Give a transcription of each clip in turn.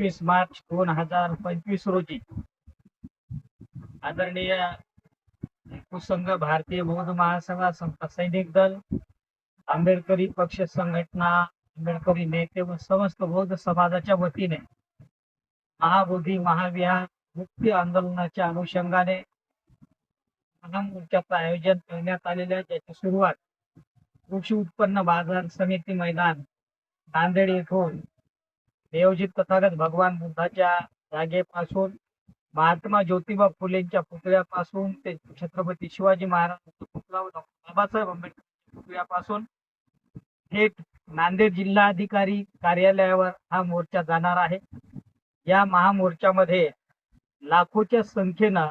पंचवीस मार्च दोन हजार पंचवीस रोजी आदरणीय कुसंघ भारतीय बौद्ध महासभा संत सैनिक दल आंबेडकरी पक्ष संघटना आंबेडकरी नेते व समस्त बौद्ध समाजाच्या वतीने महाबोधी महाविहार मुक्ती आंदोलनाच्या अनुषंगाने महामोर्चाचं आयोजन करण्यात आलेलं आहे. ज्याची सुरुवात कृषी उत्पन्न बाजार समिती मैदान नांदेड येथून नियोजित तथागत भगवान बुद्धाच्या जागेपासून महात्मा ज्योतिबा फुलेंच्या पुतळ्यापासून ते छत्रपती शिवाजी महाराजांचा पुतळा बाबासाहेब आंबेडकर पुतळ्यापासून थेट नांदेड जिल्हाधिकारी कार्यालयावर हा मोर्चा जाणार आहे. या महामोर्चामध्ये लाखोच्या संख्येनं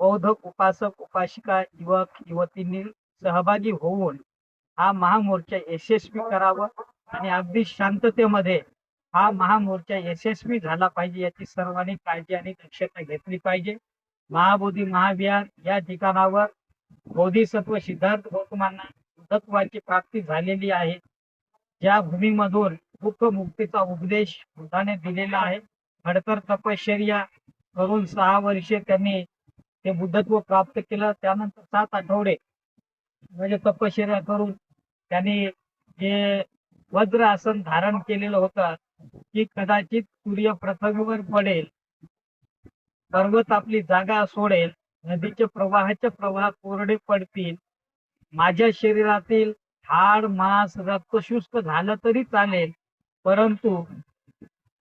बौद्ध उपासक उपासिका युवक युवतींनी सहभागी होऊन हा महामोर्चा यशस्वी करावा आणि अगदी शांततेमध्ये हा महामोर्चा यशस्वी झाला पाहिजे याची सर्वांनी काळजी आणि दक्षता घेतली पाहिजे. महाबोधी महाविहार या ठिकाणावर बोधिसत्व सिद्धार्थ गौतमांना बुद्धत्वाची प्राप्ती झालेली आहे. ज्या भूमीमधून दुःख मुक्तीचा उपदेश बुद्धाने दिलेला आहे. खडतर तपश्चर्या करून सहा वर्षे त्यांनी ते बुद्धत्व प्राप्त केलं. त्यानंतर सात आठवडे म्हणजे तपश्चर्या करून त्यांनी जे वज्र आसन धारण केलेलं होतं की कदाचित सूर्य पृथ्वीवर पडेल. पर्वत आपली जागा सोडेल. नदीचे प्रवाहाचे प्रवाह कोरडे पडतील. माझ्या शरीरातील हाड मांस रक्त शुष्क झालं तरी चालेल. परंतु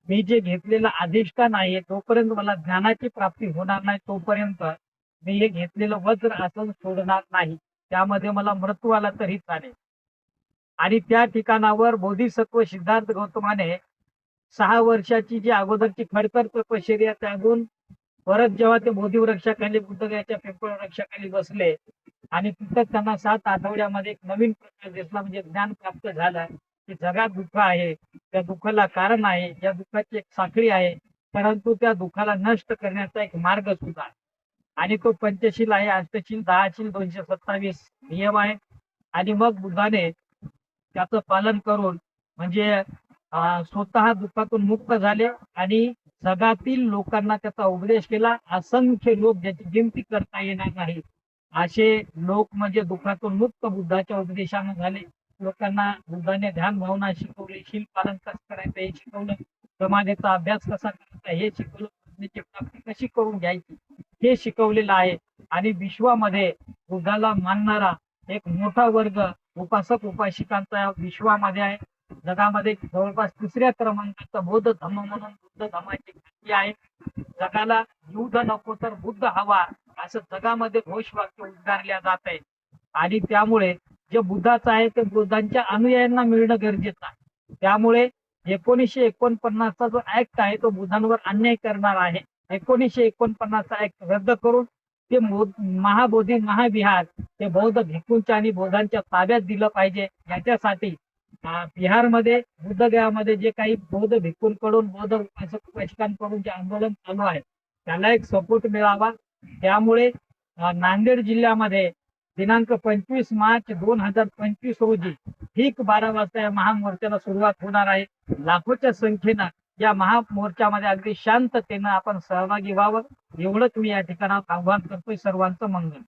मी जे घेतलेलं अधिष्ठान आहे तोपर्यंत मला ज्ञानाची प्राप्ती होणार नाही. तोपर्यंत मी हे घेतलेलं वज्र आसन सोडणार नाही. त्यामध्ये मला मृत्यू आला तरी चालेल. आणि त्या ठिकाणावर बोधिसत्व सिद्धार्थ गौतमाने सहा वर्षाची जी अगोदरची खडतर तपश्चर्या त्यागून परत जेव्हा ते बोधी वृक्षाखाली बुद्धगयाच्या पिंपळ वृक्षाखाली बसले आणि तिथं त्यांना सात आठवड्यामध्ये एक नवीन प्रकार दिसला म्हणजे ज्ञान प्राप्त झालं की जगात दुःख आहे. त्या दुःखाला कारण आहे. या दुःखाची एक साखळी आहे. परंतु त्या दुःखाला नष्ट करण्याचा एक मार्ग सुद्धा आहे. आणि तो पंचशील आहे अष्टशील दहाशील दोनशे सत्तावीस नियम आहे. आणि मग बुद्धाने त्याचं पालन करून म्हणजे स्वतः दुःखातून मुक्त झाले आणि जगातील लोकांना त्याचा उपदेश केला. असंख्य लोक ज्याची गिनती करता येणार नाही. असे लोक म्हणजे दुःखातून मुक्त बुद्धाच्या उपदेशानं झाले. लोकांना बुद्धाने ध्यान भावना शिकवली शील पालन कसं करायचं हे शिकवलं समाजाचा अभ्यास कसा करायचा हे शिकवलं प्राप्ती कशी करून घ्यायची हे शिकवलेलं आहे. आणि विश्वामध्ये बुद्धाला मानणारा एक मोठा वर्ग उपासक उपासिकांचा विश्वामध्ये आहे. जगामध्ये जवळपास तिसऱ्या क्रमांकाचा बौद्ध धर्म म्हणून बुद्ध धम्माची ख्याती आहे. जगाला युद्ध नको तर बुद्ध हवा असं जगामध्ये घोषवाक्य उद्गारल्या जात आहे. आणि त्यामुळे जे बुद्धाचं आहे ते बुद्धांच्या अनुयायांना मिळणं गरजेचं आहे. त्यामुळे एकोणीसशे एकोणपन्नासचा जो ऍक्ट आहे तो बुद्धांवर अन्याय करणार आहे. एकोणीसशे एकोणपन्नासचा ऍक्ट रद्द करून ते महाबोधी महाविहार ते बौद्ध भिक्खूंच्या आणि बौद्धांच्या ताब्यात दिलं पाहिजे. याच्यासाठी बिहारमध्ये बुद्धगयामध्ये जे काही बौद्ध भिक्खूंकडून बौद्ध उपासकांकडून जे आंदोलन चालू आहे त्याला एक सपोर्ट मिळावा. त्यामुळे नांदेड जिल्ह्यामध्ये दिनांक पंचवीस मार्च दोन हजार पंचवीस रोजी ठीक बारा वाजता या महामोर्चाला सुरुवात होणार आहे. लाखोच्या संख्येनं या महामोर्चामध्ये अगदी शांततेनं आपण सहभागी व्हावं. एवढंच मी या ठिकाणावर आव्हान करतोय सर्वांचं मंगल.